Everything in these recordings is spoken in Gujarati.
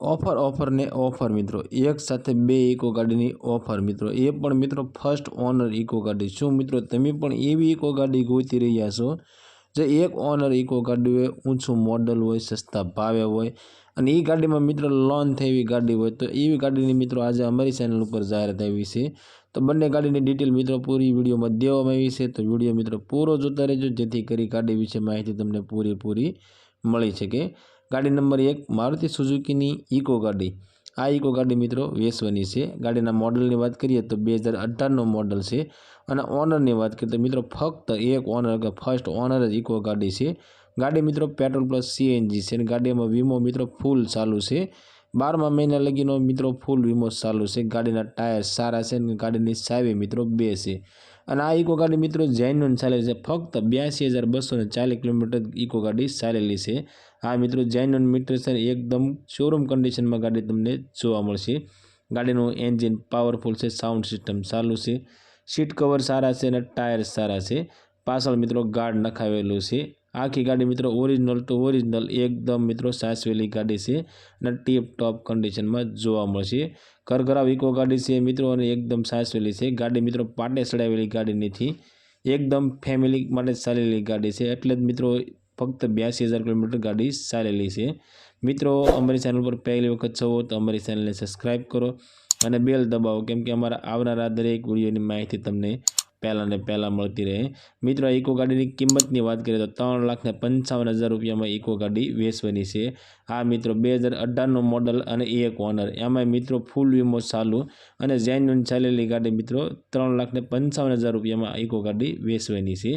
ઓફર ઓફર ને ઓફર મિત્રો. એક સાથે બે ઇકો ગાડીની ઓફર મિત્રો. એ પણ મિત્રો ફર્સ્ટ ઓનર ઇકો ગાડી. શું મિત્રો તમે પણ એવી ઇકો ગાડી ગોતી રહ્યા છો, જે એક ઓનર ઇકો ગાડી હોય ઊંચું મોડલ હોય, સસ્તા ભાવે હોય અને એ ગાડીમાં મિત્રો લોન થઈ ગાડી હોય, તો એવી ગાડીની મિત્રો આજે અમારી ચેનલ ઉપર જાહેરાત આવી છે. તો બંને ગાડીની ડિટેલ મિત્રો પૂરી વિડીયોમાં દેવામાં આવી છે. તો વીડિયો મિત્રો પૂરો જોતા રહેજો, જેથી કરી ગાડી વિશે માહિતી તમને પૂરેપૂરી મળી શકે. ગાડી નંબર એક, મારુતિ સુઝુકીની ઇકો ગાડી. આ ઇકો ગાડી મિત્રો વેસવાની છે. ગાડીના મોડલની વાત કરીએ તો બે હજાર અઢારનો મોડલ છે અને ઓનરની વાત કરીએ તો મિત્રો ફક્ત એક ઓનર કે ફર્સ્ટ ઓનર જ ઇકો ગાડી છે. ગાડી મિત્રો પેટ્રોલ પ્લસ સીએનજી છે અને ગાડીમાં વીમો મિત્રો ફૂલ ચાલુ છે. બારમા મહિના લગીનો મિત્રો ફૂલ વીમો ચાલુ છે. ગાડીના ટાયર સારા છે અને ગાડીની સાવી મિત્રો બે છે. અને આ ઇકો ગાડી મિત્રો જેન્યુન ચાલે છે. ફક્ત બ્યાસી હજાર બસો ને ચાલીસ કિલોમીટર ઇકો ગાડી ચાલેલી છે. આ મિત્રો જેન્યુન મીટર છે એકદમ શોરૂમ કન્ડિશનમાં ગાડી તમને જોવા મળશે. ગાડીનું એન્જિન પાવરફુલ છે સાઉન્ડ સિસ્ટમ ચાલુ છે. સીટ કવર સારા છે અને ટાયર સારા છે. પાછળ મિત્રો ગાર્ડ નખાવેલું છે. આખી ગાડી મિત્રો ઓરિજિનલ ટુ ઓરિજિનલ એકદમ મિત્રો સાચવેલી ગાડી છે અને ટીપ ટોપ કન્ડિશનમાં જોવા મળશે. કરઘરા વિકો ગાડી છે મિત્રો અને એકદમ સાચવેલી છે. ગાડી મિત્રો પાટે ચડાવેલી ગાડી નથી એકદમ ફેમિલી માટે ચાલેલી ગાડી છે. એટલે જ મિત્રો ફક્ત બ્યાસી હજાર કિલોમીટર ગાડી ચાલેલી છે. મિત્રો અમારી ચેનલ પર પહેલી વખત છો તો અમારી ચેનલને સબસ્ક્રાઈબ કરો અને બેલ દબાવો કેમ કે અમારા આવનારા દરેક વિડીયોની માહિતી તમને પહેલાં ને પહેલાં મળતી રહે. મિત્રો ઇકો ગાડીની કિંમતની વાત કરીએ તો ત્રણ લાખ ને પંચાવન હજાર રૂપિયામાં ઇકો ગાડી વેચવાની છે. આ મિત્રો, બે હજાર અઢારનું મોડલ અને એક ઓનર એમાં મિત્રો ફૂલ વીમો ચાલુ અને જેન્યુન ચાલેલી ગાડી મિત્રો, ત્રણ લાખ ને પંચાવન હજાર રૂપિયામાં ઇકો ગાડી વેચવાની છે.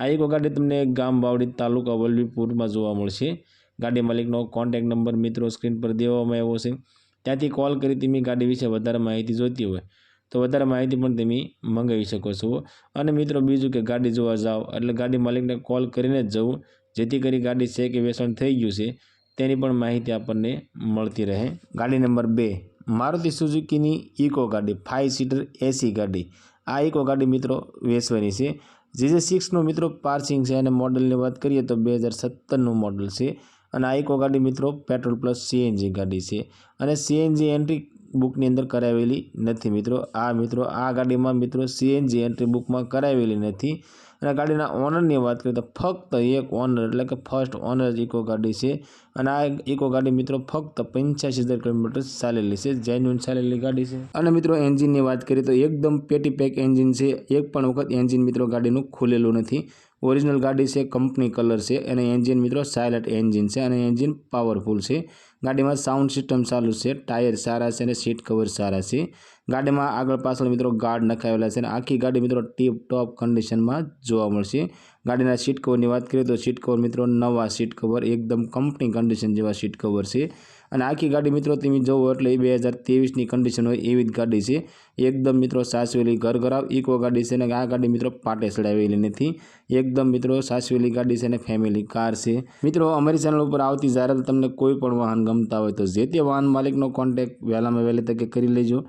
આ ઇકો ગાડી તમને ગામ બાવડી તાલુકા વલ્લભીપુરમાં જોવા મળશે. ગાડી માલિકનો કોન્ટેક નંબર મિત્રો સ્ક્રીન પર દેવામાં આવ્યો છે. ત્યાંથી કોલ કરી તમે ગાડી વિશે વધારે માહિતી જોઈતી હોય. તો વધારે માહિતી પણ તમે મંગાવી શકો છો. અને મિત્રો, બીજું કે ગાડી જોવા જાઓ, એટલે ગાડી માલિકને કોલ કરીને જ જવું, જેથી કરી ગાડી છે કે વેચાણ થઈ ગયું છે, તેની પણ માહિતી આપણને મળતી રહે. ગાડી નંબર બે, મારુતિ સુઝુકીની ઇકો ગાડી ફાઇવ સીટર એસી ગાડી. આ ઇકો ગાડી મિત્રો વેચવાની છે. જે જે સિક્સનું મિત્રો પાર્સિંગ છે અને મોડલની વાત કરીએ તો બે હજાર સત્તરનું મોડલ છે. અને આ ઇકો ગાડી મિત્રો પેટ્રોલ પ્લસ સીએનજી ગાડી છે. અને સીએનજી એન્ટ્રી બુકની અંદર કરાવેલી નથી મિત્રો. આ મિત્રો, આ ગાડીમાં મિત્રો સીએનજી એન્ટ્રી બુકમાં કરાવેલી નથી. અને ગાડીના ઓનરની વાત કરીએ તો ફક્ત એક ઓનર, એટલે કે ફર્સ્ટ ઓનર ઇકો ગાડી છે. અને આ ઇકો ગાડી મિત્રો ફક્ત પંચ્યાસી હજાર કિલોમીટર ચાલેલી છે જેન્યુન ચાલેલી ગાડી છે. અને મિત્રો એન્જિનની વાત કરીએ તો એકદમ પેટી પેક એન્જિન છે, એક પણ વખત એન્જિન મિત્રો ગાડીનું ખુલેલું નથી. ઓરિજિનલ ગાડી છે, કંપની કલર છે, અને એન્જિન મિત્રો સાયલેટ એન્જિન છે, અને એન્જિન પાવરફુલ છે. ગાડીમાં સાઉન્ડ સિસ્ટમ ચાલુ છે, ટાયર સારા છે, અને સીટ કવર સારા છે. ગાડીમાં આગળ પાછળ મિત્રો ગાર્ડ નખાવેલા છે અને આખી ગાડી મિત્રો ટીપ ટોપ કન્ડિશનમાં જોવા મળશે. ગાડીના સીટ કવરની વાત કરીએ તો સીટ કવર મિત્રો નવા સીટ કવર, એકદમ કંપની કન્ડિશન જેવા સીટ કવર છે. અને આખી ગાડી મિત્રો તમે જોવો એટલે એ બે હજાર ત્રેવીસની કન્ડિશન હોય એવી જ ગાડી છે. એકદમ મિત્રો સાસવેલી ઘર ઘરાવ ઇકો ગાડી છે અને આ ગાડી મિત્રો પાટે ચડાવેલી નથી. એકદમ મિત્રો સાસવેલી ગાડી છે અને ફેમિલી કાર છે. મિત્રો અમારી ચેનલ ઉપર આવતી જાહેરાત તમને કોઈ પણ વાહન ગમતા હોય તો જે તે વાહન માલિકનો કોન્ટેક વહેલામાં વહેલી તકે કરી લેજો.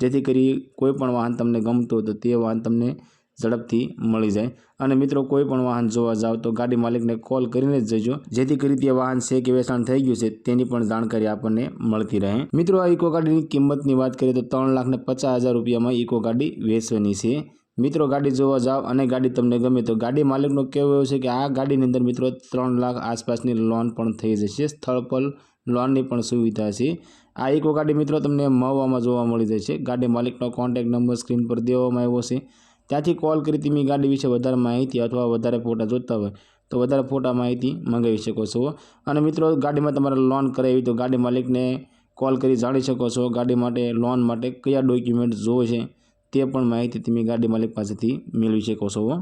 જેથી કરી કોઈપણ વાહન તમને ગમતું હોય તો તે વાહન તમને ઝડપથી મળી જાય. અને મિત્રો, કોઈ પણ વાહન જોવા જાઓ તો ગાડી માલિકને કોલ કરીને જ જજો. જેથી કરી તે વાહન છે કે વેચાણ થઈ ગયું છે તેની પણ જાણકારી આપણને મળતી રહે. મિત્રો, આ ઇકો ગાડીની કિંમતની વાત કરીએ તો ત્રણ લાખ ને પચાસ હજાર રૂપિયામાં ઇકો ગાડી વેચવાની છે. મિત્રો, ગાડી જોવા જાઓ અને ગાડી તમને ગમે તો ગાડી માલિકનો કહેવું એવું છે કે આ ગાડીની અંદર મિત્રો ત્રણ લાખ આસપાસની લોન પણ થઈ જશે. સ્થળ પર લોનની પણ સુવિધા છે. આ ઇકો ગાડી મિત્રો તમને મહવામાં જોવા મળી જશે ગાડી માલિકનો કોન્ટેક નંબર સ્ક્રીન પર દેવામાં આવ્યો છે. ત્યાંથી કોલ કરી તમે ગાડી વિશે વધારે માહિતી અથવા વધારે ફોટા જોતા હોય તો વધારે ફોટા માહિતી મંગાવી શકો છો. અને મિત્રો, ગાડીમાં તમારે લોન કરાવી તો ગાડી માલિકને કોલ કરી જાણી શકો છો ગાડી માટે લોન માટે કયા ડોક્યુમેન્ટ જોવે છે. તે પણ માહિતી તમે ગાડી માલિક પાસેથી મેળવી શકો છો.